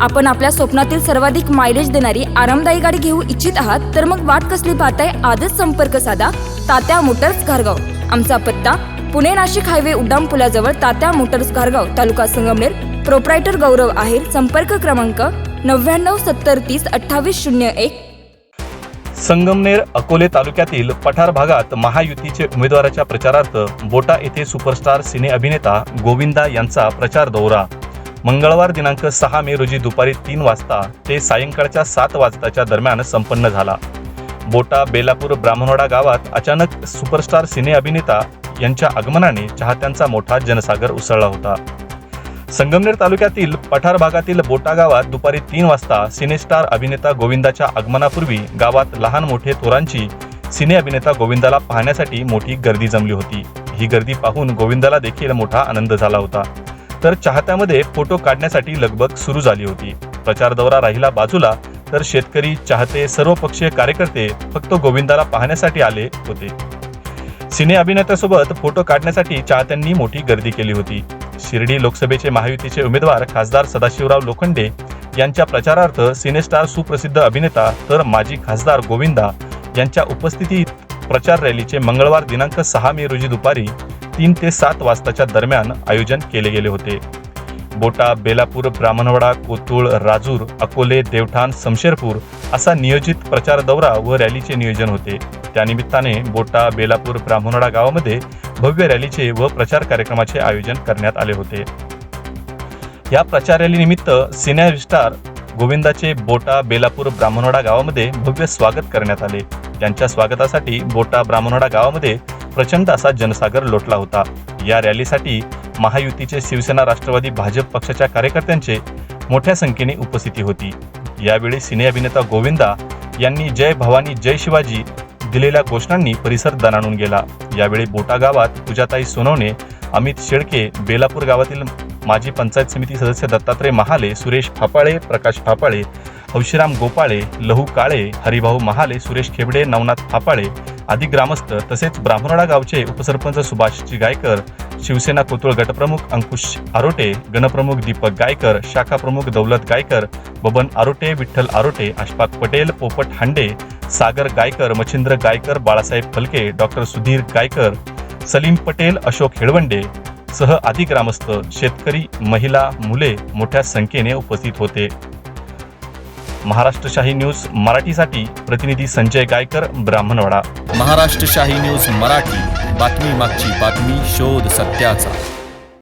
आपण आपल्या स्वप्नातील सर्वाधिक मायलेज देणारी आरामदायी गाडी घेऊ इच्छित आहात तर मग वाट कसली पाहताय? आजच संपर्क साधा. तात्या मोटर्स घारगाव. आमचा पत्ता पुणे नाशिक हायवे उड्डाण पुलाजवळ तात्या मोटर्स घारगाव तालुका संगमनेर. प्रोप्रायटर गौरव आहेर संपर्क क्रमांक नव्याण्णव सत्तर तीस अठ्ठावीस शून्य एक. संगमनेर अकोले तालुक्यातील पठार भागात महायुतीचे उमेदवाराच्या प्रचारार्थ बोटा येथे सुपरस्टार सिने अभिनेता गोविंदा यांचा प्रचार दौरा. मंगळवार दिनांक सहा मे रोजी दुपारी तीन वाजता ते सायंकाळच्या सात वाजताच्या दरम्यान संपन्न झाला. बोटा बेलापूर ब्राह्मणवाडा गावात अचानक सुपरस्टार सिने अभिनेता यांच्या आगमनाने चाहत्यांचा मोठा जनसागर उसळला होता. संगमनेर तालुक्यातील पठार भागातील बोटा गावात दुपारी तीन वाजता सिनेस्टार अभिनेता गोविंदाच्या आगमनापूर्वी गावात लहान मोठे थोरांची सिने अभिनेता गोविंदाला पाहण्यासाठी मोठी गर्दी जमली होती. ही गर्दी पाहून गोविंदाला देखील मोठा आनंद झाला होता. तर चाहत्यामध्ये फोटो काढण्यासाठी लगबग सुरू झाली होती. प्रचार दौरा राहिला बाजूला तर शेतकरी चाहते सर्व पक्षीय कार्यकर्ते फक्त गोविंदाला पाहण्यासाठी आले होते. सिने अभिनेत्यासोबत फोटो काढण्यासाठी चाहत्यांनी मोठी गर्दी केली होती. शिर्डी लोकसभेचे महायुतीचे उमेदवार खासदार सदाशिवराव लोखंडे यांच्या प्रचारार्थ सिनेस्टार सुप्रसिद्ध अभिनेता तर माजी खासदार गोविंदा यांच्या उपस्थितीत प्रचार रॅलीचे मंगळवार दिनांक सहा मे रोजी दुपारी तीन ते सात वाजताच्या दरम्यान आयोजन केले गेले होते. बोटा बेलापूर ब्राह्मणवाडा कोतुळ राजूर अकोले देवठाण समशेरपूर असा नियोजित प्रचार दौरा व रॅलीचे नियोजन होते. त्यानिमित्ताने बोटा बेलापूर ब्राह्मणवाडा गावामध्ये भव्य रॅलीचे व प्रचार कार्यक्रमाचे आयोजन करण्यात आले होते. या प्रचार रॅलीनिमित्त सिने स्टार गोविंदाचे बोटा बेलापूर ब्राह्मणवाडा गावामध्ये भव्य स्वागत करण्यात आले. त्यांच्या स्वागतासाठी बोटा ब्राह्मणवाडा गावामध्ये प्रचंड असा जनसागर लोटला होता. या रॅलीसाठी महायुतीचे शिवसेना राष्ट्रवादी भाजप पक्षाच्या कार्यकर्त्यांचे मोठ्या संख्येने उपस्थिती होती. यावेळी सिने अभिनेता गोविंदा यांनी जय भवानी जय शिवाजी दिलेल्या घोषणांनी परिसर दणाणून गेला. यावेळी बोटा गावात पूजाताई सोनवणे अमित शेळके बेलापूर गावातील माजी पंचायत समिती सदस्य दत्तात्रय महाले सुरेश फापाळे प्रकाश फापाळे हौशीराम गोपाळे लहू काळे हरिभाऊ महाले सुरेश खेबडे नवनाथ फापाळे आदी ग्रामस्थ तसेच ब्राह्मणवाडा गावचे उपसरपंच सुभाष गायकर शिवसेना कोतुळ गटप्रमुख अंकुश आरोटे गणप्रमुख दीपक गायकर शाखा प्रमुख दौलत गायकर बबन आरोटे विठ्ठल आरोटे अशफाक पटेल पोपट हांडे सागर गायकर मच्छिंद्र गायकर बाळासाहेब फलके डॉक्टर सुधीर गायकर सलीम पटेल अशोक हेळवंडे सह आदी ग्रामस्थ शेतकरी महिला मुले मोठ्या संख्येने उपस्थित होते. महाराष्ट्रशाही न्यूज मराठीसाठी प्रतिनिधी संजय गायकर ब्राह्मणवाडा. महाराष्ट्रशाही न्यूज मराठी. बातमी मागची बातमी शोध सत्याचा.